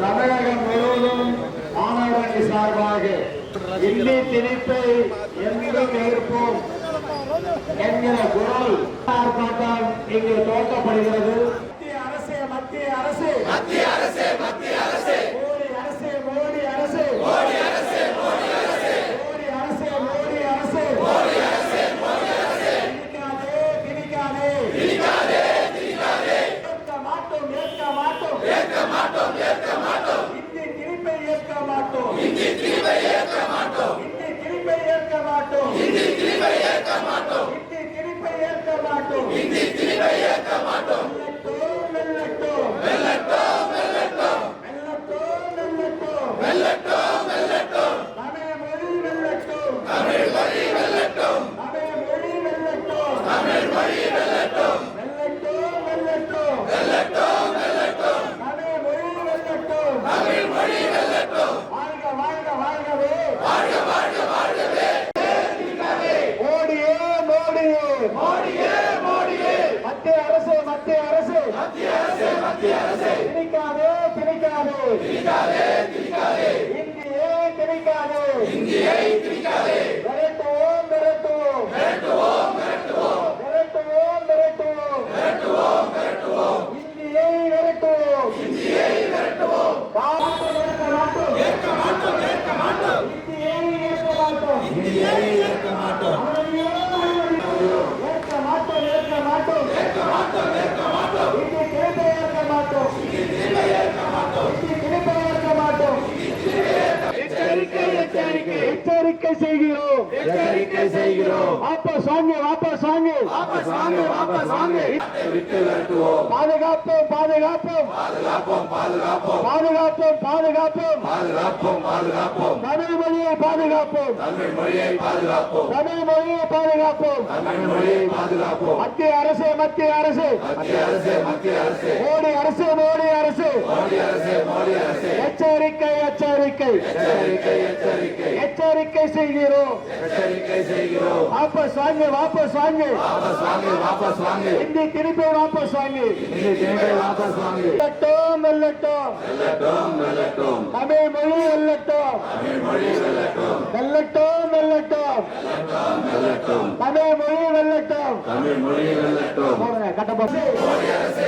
தமிழகம் முழுவதும் மாணவரணி சார்பாக இந்தி திணிப்பை என்றும் எதிர்ப்போம் என்கிற குரல் ஆர்ப்பாட்டம் இங்கு துவக்கப்படுகிறது மத்திய அரசு மத்திய அரசு மத்திய அரசு மோடி அரசு மோடி அரசு மோடி அரசு மோடி அரசு மோடி அரசு மோடி அரசு திணிக்காதே திணிக்காதே ஏற்க மாட்டோம் ஏற்க மாட்டோம் ஏற்க மாட்டோம் ஏற்க மாட்டோம் இந்தி திணிப்பை ஏற்க மாட்டோம் இந்தி திணிப்பை ஏற்க மாட்டோம். இந்தி திணிப்பை ஏற்க மாட்டோம். இந்தி திணிப்பை ஏற்க மாட்டோம் இந்தி திணிப்பை ஏற்க மாட்டோம் இந்தி திணிப்பை ஏற்க மாட்டோம் வெல்லட்டும் வெல்லட்டும் வெல்லட்டும் வெல்லட்டும் வெல்லட்டும் வெல்லட்டும் தமிழ் மொழி வெல்லட்டும் தமிழ் மொழி வெல்லட்டும் தமிழ் மொழி வெல்லட்டும் தமிழ் மொழி வெல்லட்டும் வெல்லட்டும் வெல்லட்டும் வெல்லட்டும் வெல்லட்டும் தமிழ் மொழி வெல்லட்டும் தமிழ் மொழி வெல்லட்டும் வாழ்க வாழ்க வாழ்கவே வாழ்க வாழ்க வாழ்கவே மோடியே மோடியே மோடியே மோடியே மத்திய அரசு மத்திய அரசு. மத்திய அரசு மத்திய அரசு. திணிக்காதே திணிக்காதே. எச்சரிக்கை செய்கிறோம். எச்சரிக்கை செய்கிறோம். வாபஸ் வாங்க வாபஸ் வாங்க வாபஸ் வாங்க வாபஸ் வாங்க பாதுகாப்போம் பாதுகாப்போம். பாதுகாப்போம் பாதுகாப்போம். பாதுகாப்போம் பாதுகாப்போம். பாதுகாப்போம் பாதுகாப்போம். தமிழ் மொழியை பாதுகாப்போம் தமிழ் மொழியை பாதுகாப்போம் தமிழ் மொழியை பாதுகாப்போம் தமிழ் மொழியை பாதுகாப்போம் மத்திய அரசு மத்திய அரசு. மத்திய அரசு மத்திய அரசு மோடி அரசு மோடி அரசு. மோடி அரசு மோடி அரசு எச்சரிக்கை எச்சரிக்கை. எச்சரிக்கை எச்சரிக்கை எச்சரிக்கை செய்கிறோம். எச்சரிக்கை செய்கிறோம். வாபஸ் வாங்க வாபஸ் வாங்க. வாபஸ் வாங்க வாபஸ் வாங்க. இந்தி திருப்பி வாபஸ் வாங்க. இந்த தினத்தை வாபஸ் வாங்க. வெல்லட்டும் வெல்லட்டும். வெல்லட்டும் வெல்லட்டும். தமிழ் மொழி வெல்லட்டும். தமிழ் மொழி வெல்லட்டும். வெல்லட்டும் வெல்லட்டும். வெல்லட்டும் தமிழ் மொழி வெல்லட்டும். தமிழ் மொழி வெல்லட்டும். போடுங்க, கட்டப்பட்டு எச்சரிக்கை